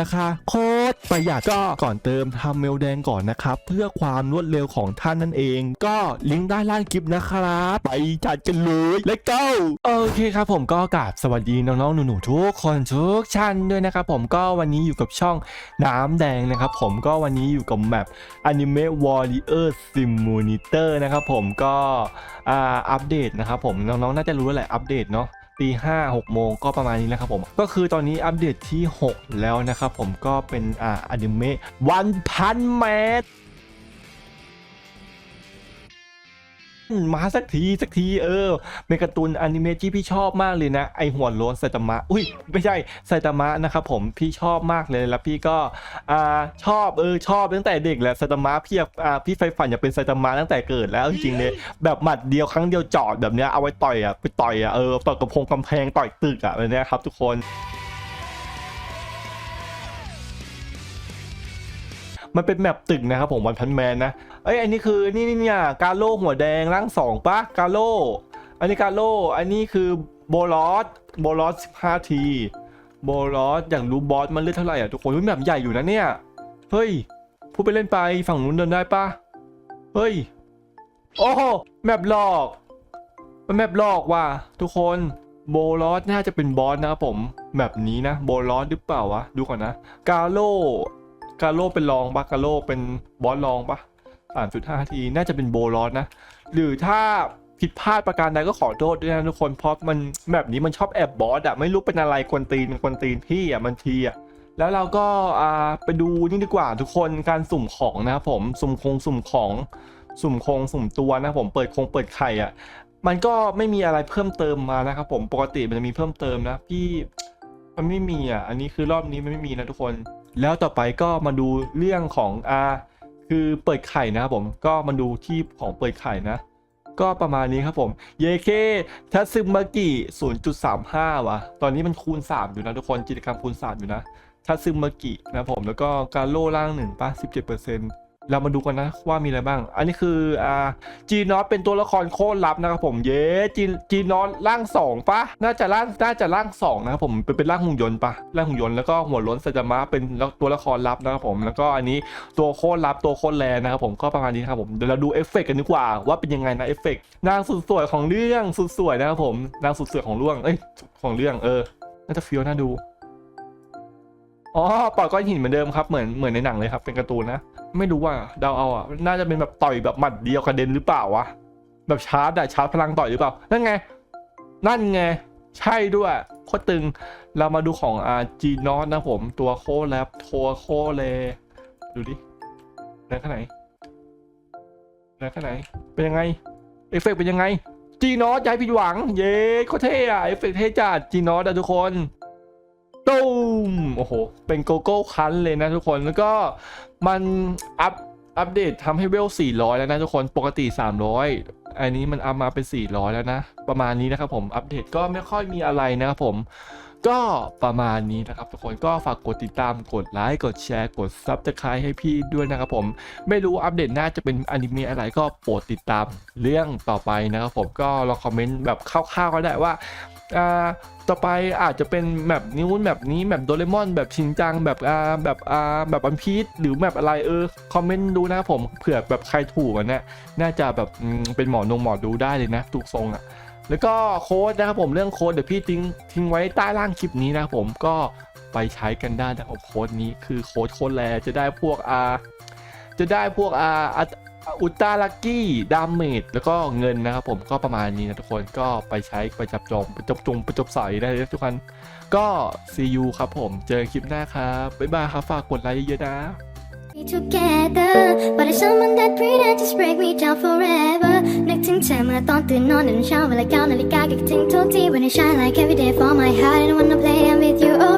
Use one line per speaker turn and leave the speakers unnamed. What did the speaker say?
ราคาโคตรประหยัดก็ก่อนเติมทำเมลแดงก่อนนะครับ เพื่อความรวดเร็วของท่านนั่นเอง ก็ลิงก์ด้านล่างคลิปนะครับ ไปจัดกันเลยและก็โอเคครับผมก็กราบสวัสดีน้องๆหนูๆทุกคนทุกชั้นด้วยนะครับผมก็วันนี้อยู่กับช่องน้ำแดงนะครับผมก็วันนี้อยู่กับแมป Anime Warrior Simulator นะครับผมก็อ่าอัปเดตนะครับผมน้องๆน่าจะรู้แหละอัปเดตเนาะ ตีห้าหกโมงก็ประมาณนี้นะครับผม ก็คือตอนนี้อัปเดตที่ 6 แล้วนะครับผมก็เป็นอ่าอนิเมะวันพันเมตร มาสักทีสักทีเออเป็นการ์ตูนอนิเมะที่พี่ชอบมากเลยนะ ไอหัวโล้นไซตามะอุ้ยไม่ใช่ไซตามะนะครับผมพี่ชอบมากเลยแล้วพี่ก็อ่าชอบเออชอบตั้งแต่เด็กแหละไซตามะพี่อยากอ่าพี่ไฟฝันอยากเป็นไซตามะตั้งแต่เกิดแล้วจริงๆเลยแบบหมัดเดียวครั้งเดียวจอดแบบเนี้ยเอาไว้ต่อยอะไปต่อยอะเออต่อยกับพงกำแพงต่อยตึกอะแบบเนี้ยครับทุกคน มันเป็นแมปตึกนะครับผมวันพันแมนนะเอ้ยอันนี้คือนี่นี่เนี่ยกาโลหัวแดงร่างสองปะกาโลอันนี้กาโลอันนี้คือโบลอสโบลอสสิบห้าทีโบลอสอย่างรู้บอสมันเลือดเท่าไหร่อะทุกคนอุ๊ยแมปใหญ่อยู่นะเนี่ยเฮ้ยพูดไปเล่นไปฝั่งนู้นเดินได้ปะเฮ้ยโอ้โหแมปหลอกมันแมปหลอกว่ะทุกคนโบลอสน่าจะเป็นบอสนะครับผมแมปนี้นะโบลอสหรือเปล่าวะดูก่อนนะกาโล กาโลเป็นรองปะกาโลเป็นบอสรองปะสามจุดห้าทีน่าจะเป็นโบลอสนะ หรือถ้าผิดพลาดประการใดก็ขอโทษด้วยนะทุกคนเพราะมันแบบนี้มันชอบแอบบอสอะไม่รู้เป็นอะไรกวนตีนกวนตีนพี่อะมันทีอะแล้วเราก็อ่าไปดูนี่ดีกว่าทุกคนการสุ่มของนะครับผมสุ่มคงสุ่มของสุ่มคงสุ่มตัวนะผมเปิดคงเปิดไข่อะมันก็ไม่มีอะไรเพิ่มเติมมานะครับผมปกติมันจะมีเพิ่มเติมนะพี่มันไม่มีอะอันนี้คือรอบนี้มันไม่มีนะทุกคน แล้วต่อไปก็มาดูเรื่องของอ่าคือเปิดไข่นะครับผมก็มาดูที่ของเปิดไข่นะ ก็ประมาณนี้ครับผมเยเคทัตซึมากิ0.35ว่ะตอนนี้มันคูณ 3 อยู่นะทุกคนกิจกรรมคูณ 3 อยู่นะทัตซึมากินะครับผมแล้วก็การโล่ล่างหนึ่งป่ะ17%เร เรามาดูกันนะว่ามีอะไรบ้าง อันนี้คืออ่าจีนอตเป็นตัวละครโคตรลับนะครับผมเย้จีจีนอตร่างสองปะน่าจะร่างน่าจะร่างสองนะครับผมเป็นเป็นร่างหุ่นยนต์ปะร่างหุ่นยนต์แล้วก็หัวล้นไซจามะเป็นตัวละครลับนะครับผมแล้วก็อันนี้ตัวโคตรลับตัวโคตรแรงนะครับผมก็ประมาณนี้ครับผมเดี๋ยวเราดูเอฟเฟกต์กันดีกว่าว่าเป็นยังไงนะเอฟเฟกต์นางสุดสวยของเรื่องสุดสวยนะครับผมนางสุดสวยของเรื่องเอ้ยของเรื่องเออน่าจะเฟี้ยวน่าดู อ๋อปล่อยก้อนหินเหมือนเดิมครับเหมือนเหมือนในหนังเลยครับ เป็นการ์ตูนนะ ไม่รู้ว่าเดาเอาอะน่าจะเป็นแบบต่อยแบบหมัดเดียวกระเด็นหรือเปล่าวะแบบชาร์จอะชาร์จพลังต่อยหรือเปล่า นั่นไง นั่นไง ใช่ด้วยโคตรตึง เรามาดูของอาจีนอสนะผมตัวโคแรปทัวโคเล ดูดิแรงแค่ไหนแรงแค่ไหน เป็นยังไง เอฟเฟกต์เป็นยังไงจีนอสย้ายผิดหวัง เย้โคเท่อะเอฟเฟกต์เท่จัดจีนอสอะทุกคน ตูมโอ้โห เป็นโกโก้คันเลยนะทุกคนแล้วก็มันอัพอัปเดตทำให้เวล 400 แล้วนะทุกคนปกติ 300 อันนี้มันอัพมาเป็น 400 แล้วนะ ประมาณนี้นะครับผมอัปเดตก็ไม่ค่อยมีอะไรนะครับผม ก็ประมาณนี้นะครับทุกคนก็ฝากกดติดตามกดไลค์กดแชร์กดซับสไครต์ให้พี่ด้วยนะครับผมไม่รู้อัปเดตหน่าจะเป็นอนิเมะอะไรก็โปรดติดตามเรื่องต่อไปนะครับผมก็ลองคอมเมนต์แบบคร่าวๆก็ได้ว่าต่อไปอาจจะเป็นแบบนี้นแบบนี้แบบโดเรมอนแบบชินจังแบบอ่าแบบอ่าแบบวันพีชหรือแบบอะไรเออคอมเมนต์ดูนะครับผมเผื่อแบบใครถูกอะเนี่ยน่าจะแบบเป็นหมอนงหมอดูได้เลยนะถูกทรงอะ แล้วก็โค้ดนะครับผมเรื่องโค้ดเดี๋ยวพี่ทิ้งทิ้งไว้ใต้ล่างคลิปนี้นะครับผมก็ไปใช้กันได้นะครับโค้ดนี้คือโค้ดโค้ดแลจะได้พวกอาจะได้พวกอาอุตราลักกี้ดามเมจแล้วก็เงินนะครับผมก็ประมาณนี้นะทุกคนก็ไปใช้ไปจับจองไปจับจงไปจับใส่ได้เลยนะทุกคนก็ see you ครับผมเจอคลิปหน้าครับบ๊ายบายครับฝากกดไลค์เยอะๆนะ
together But it's someone that pretend just break me down forever นึกถึงเธอเมื่อตอนตื่นนอนในเช้าเวลาเก้านาฬิกาก็คิดถึงทุกที When I shine like every day for my heart And I wanna play them with you oh